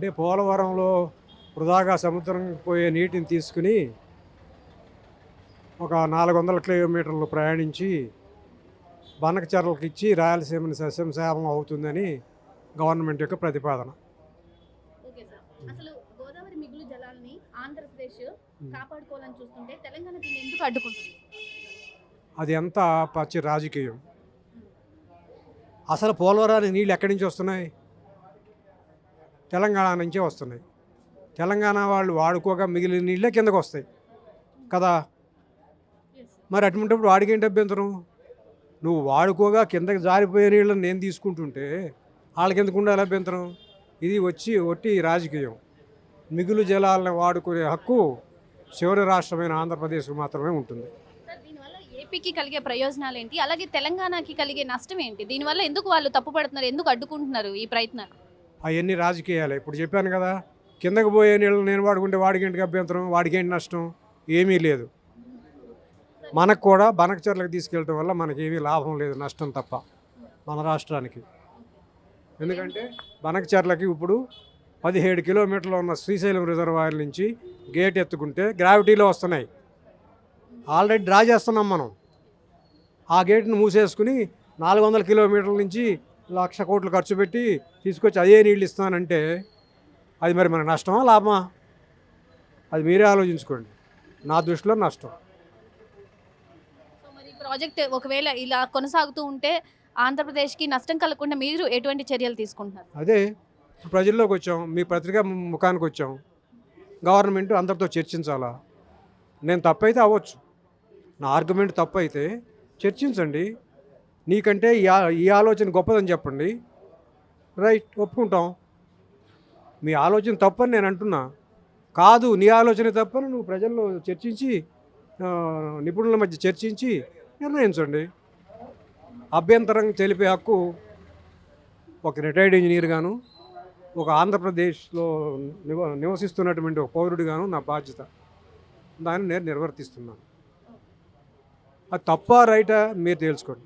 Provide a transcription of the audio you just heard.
అంటే పోలవరంలో వృధాగా సముద్రం పోయే నీటిని తీసుకుని ఒక నాలుగు వందల కిలోమీటర్లు ప్రయాణించి బనకచెరలకు ఇచ్చి రాయలసీమని సస్యంశాలం అవుతుందని గవర్నమెంట్ యొక్క ప్రతిపాదన. అది ఎంత పచ్చి రాజకీయం. అసలు పోలవరానికి నీళ్ళు ఎక్కడి నుంచి వస్తున్నాయి? తెలంగాణ నుంచే వస్తున్నాయి. తెలంగాణ వాళ్ళు వాడుకోగా మిగిలిన నీళ్ళే కిందకు వస్తాయి. కదా? మరి అటువంటిప్పుడు వాడికేంటి అభ్యంతరం? నువ్వు వాడుకోగా కిందకి జారిపోయే నీళ్ళని నేను తీసుకుంటుంటే వాళ్ళకి ఎందుకు ఉండాలి అభ్యంతరం? ఇది వచ్చి ఒట్టి రాజకీయం. మిగులు జలాలను వాడుకునే హక్కు చివరి రాష్ట్రమైన ఆంధ్రప్రదేశ్కు మాత్రమే ఉంటుంది. ఏపీకి కలిగే ప్రయోజనాలు ఏంటి? అలాగే తెలంగాణకి కలిగే నష్టం ఏంటి? దీనివల్ల ఎందుకు వాళ్ళు తప్పుపడుతున్నారు ఎందుకు అడ్డుకుంటున్నారు ఈ ప్రయత్నాలు? అవన్నీ రాజకీయాలే. ఇప్పుడు చెప్పాను కదా కిందకు పోయే నీళ్ళు నేను వాడుకుంటే వాడికి ఏంటి అభ్యంతరం? వాడికి ఏంటి నష్టం? ఏమీ లేదు. మనకు కూడా బనకచర్లకు తీసుకెళ్ళటం వల్ల మనకి ఏమీ లాభం లేదు నష్టం తప్ప మన రాష్ట్రానికి. ఎందుకంటే బనకచర్లకి ఇప్పుడు పదిహేడు కిలోమీటర్లు ఉన్న శ్రీశైలం రిజర్వాయర్ నుంచి గేట్ ఎత్తుకుంటే గ్రావిటీలో వస్తున్నాయి. ఆల్రెడీ డ్రా చేస్తున్నాం మనం. ఆ గేట్ని మూసేసుకుని నాలుగు వందల కిలోమీటర్ల నుంచి లక్ష కోట్లు ఖర్చు పెట్టి తీసుకొచ్చి అదే నీళ్ళు ఇస్తానంటే అది మరి మన నష్టమా లాభమా? అది మీరే ఆలోచించుకోండి. నా దృష్టిలో నష్టం. ప్రాజెక్ట్ ఒకవేళ ఇలా కొనసాగుతూ ఉంటే ఆంధ్రప్రదేశ్కి నష్టం కలగకుండా మీరు ఎటువంటి చర్యలు తీసుకుంటున్నారు? అదే ప్రజల్లోకి వచ్చాం మీ పత్రికా ముఖానికి వచ్చాం. గవర్నమెంట్ అందరితో చర్చించాలా? నేను తప్పైతే అవ్వచ్చు. నా ఆర్గ్యుమెంట్ తప్పు అయితే చర్చించండి. నీకంటే ఈ ఆ- ఈ ఆలోచన గొప్పదని చెప్పండి. రైట్ ఒప్పుకుంటాం. మీ ఆలోచన తప్పని నేను అంటున్నా. కాదు నీ ఆలోచన తప్పని నువ్వు ప్రజల్లో చర్చించి నిపుణుల మధ్య చర్చించి నిర్ణయించండి. అభ్యంతరం తెలిపే హక్కు ఒక రిటైర్డ్ ఇంజనీర్ గాను ఒక ఆంధ్రప్రదేశ్లో నివ నివసిస్తున్నటువంటి ఒక పౌరుడిగాను నా బాధ్యత. దాన్ని నేను నిర్వర్తిస్తున్నాను. అది తప్ప రైటా మీరు తెలుసుకోండి